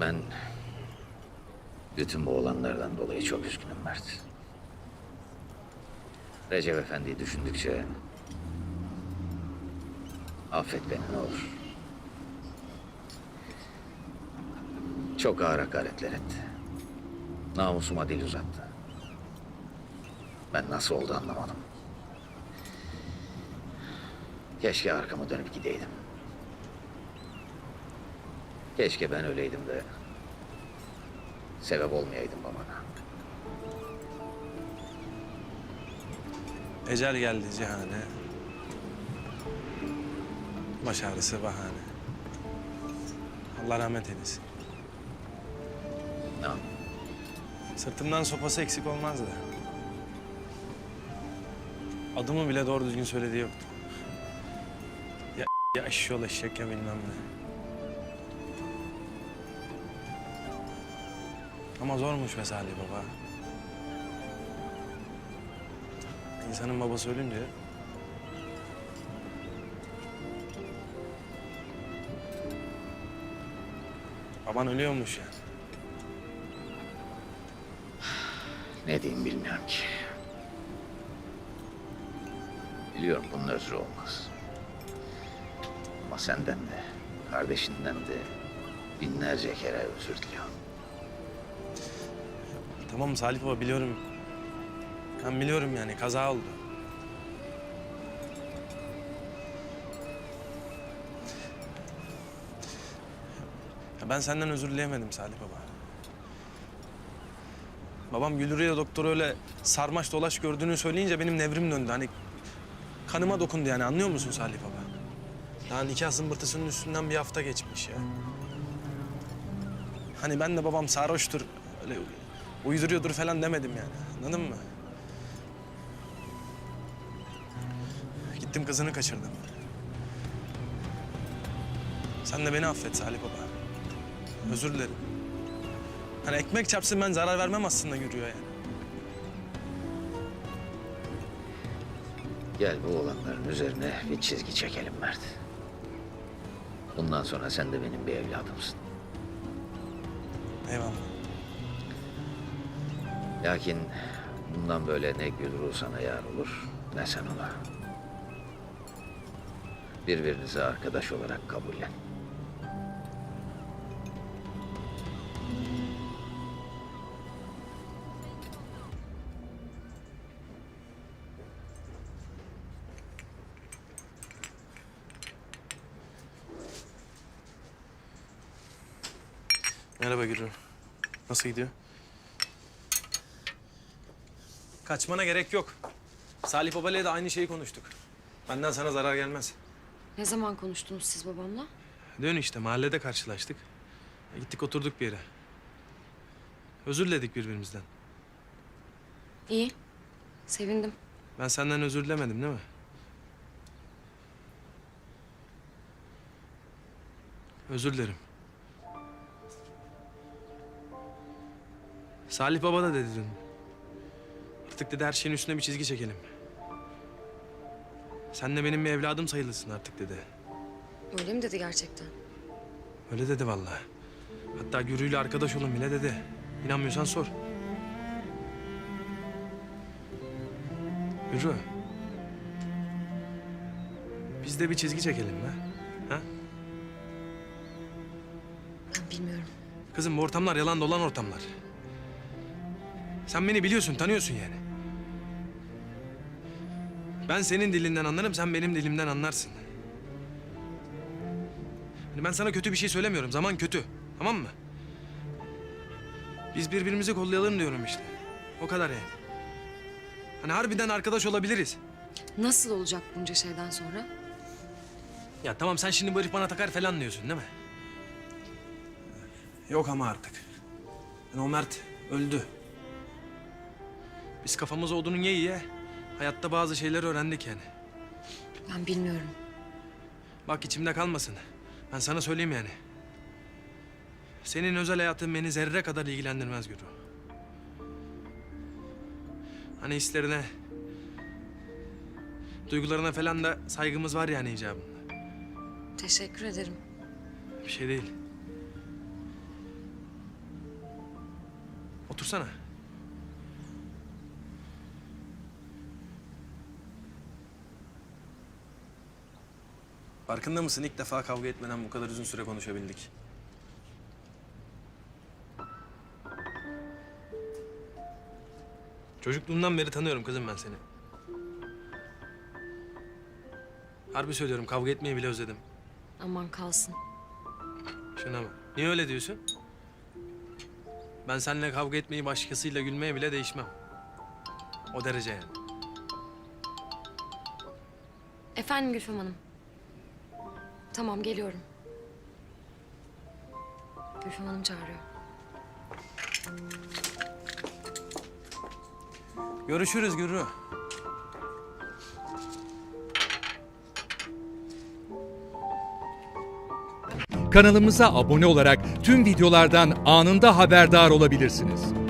Ben bütün bu olanlardan dolayı çok üzgünüm Mert. Recep Efendi'yi düşündükçe affet beni ne olur. Çok ağır hakaretler etti. Namusuma dil uzattı. Ben nasıl oldu anlamadım. Keşke arkamı dönüp gideydim. Keşke ben öyleydim de sebep olmayaydım babana. Ecel geldi cihane. Baş ağrısı bahane. Allah rahmet eylesin. Ne yapayım? Sırtımdan sopası eksik olmazdı. Adımı bile doğru düzgün söylediği yoktu. Ya, ya eşyol eşek ya bilmem ne. Ama zormuş be Salih baba. İnsanın babası ölünce baban ölüyormuş yani. Ne diyeyim bilmiyorum ki. Biliyorum bunun özrü olmaz. Ama senden de, kardeşinden de binlerce kere özür diliyorum. Tamam Salih Baba biliyorum. Ben biliyorum yani kaza oldu. Ben senden özür dileyemedim Salih Baba. Babam Gülürü'yle doktor öyle sarmaş dolaş gördüğünü söyleyince benim nevrim döndü. Hani kanıma dokundu yani anlıyor musun Salih Baba? Daha nikah zımbırtısının üstünden bir hafta geçmiş ya. Hani ben de babam sarhoştur, öyle uyduruyordur falan demedim yani. Anladın mı? Gittim kızını kaçırdım. Sen de beni affet Salih Baba. Özür dilerim. Hani ekmek çarpsın ben zarar vermem aslında yürüyor yani. Gel bu olanların üzerine bir çizgi çekelim Mert. Bundan sonra sen de benim bir evladımsın. Eyvallah. Lakin bundan böyle ne Gülru sana yar olur ne sen ona. Birbirinizi arkadaş olarak kabullen. Merhaba Gürü. Nasıl gidiyor? Kaçmana gerek yok. Salih Baba'yla da aynı şeyi konuştuk. Benden sana zarar gelmez. Ne zaman konuştunuz siz babamla? Dön işte mahallede karşılaştık. E, Gittik oturduk bir yere. Özür diledik birbirimizden. İyi. Sevindim. Ben senden özür dilemedim değil mi? Özür dilerim. Salih Baba da dedi dün. Artık dedi her şeyin üstüne bir çizgi çekelim. Sen de benim bir evladım sayılırsın artık dedi. Öyle mi dedi gerçekten? Öyle dedi vallahi. Hatta Gürü'yle arkadaş olun bile dedi. İnanmıyorsan sor. Gürü. Biz de bir çizgi çekelim be. Ha? Ben bilmiyorum. Kızım bu ortamlar yalan dolan ortamlar. Sen beni biliyorsun, tanıyorsun yani. Ben senin dilinden anlarım, sen benim dilimden anlarsın. Hani ben sana kötü bir şey söylemiyorum. Zaman kötü. Tamam mı? Biz birbirimizi kollayalım diyorum işte. O kadar yani. Hani harbiden arkadaş olabiliriz. Nasıl olacak bunca şeyden sonra? Ya tamam sen şimdi bu herif bana takar falan diyorsun değil mi? Yok ama artık. Yani o Mert öldü. Biz kafamız odunun ye ye hayatta bazı şeyler öğrendik yani. Ben bilmiyorum. Bak içimde kalmasın. Ben sana söyleyeyim yani. Senin özel hayatın beni zerre kadar ilgilendirmez Gürü. Hani hislerine, duygularına falan da saygımız var yani icabında. Teşekkür ederim. Bir şey değil. Otursana. Farkında mısın? İlk defa kavga etmeden bu kadar uzun süre konuşabildik. Çocukluğumdan beri tanıyorum kızım ben seni. Harbi söylüyorum kavga etmeyi bile özledim. Aman kalsın. Şuna bak. Niye öyle diyorsun? Ben seninle kavga etmeyi başkasıyla gülmeye bile değişmem. O derece yani. Efendim Gülfem Hanım. Tamam geliyorum. Gülfem Hanım çağırıyor. Görüşürüz Gürü. Kanalımıza abone olarak tüm videolardan anında haberdar olabilirsiniz.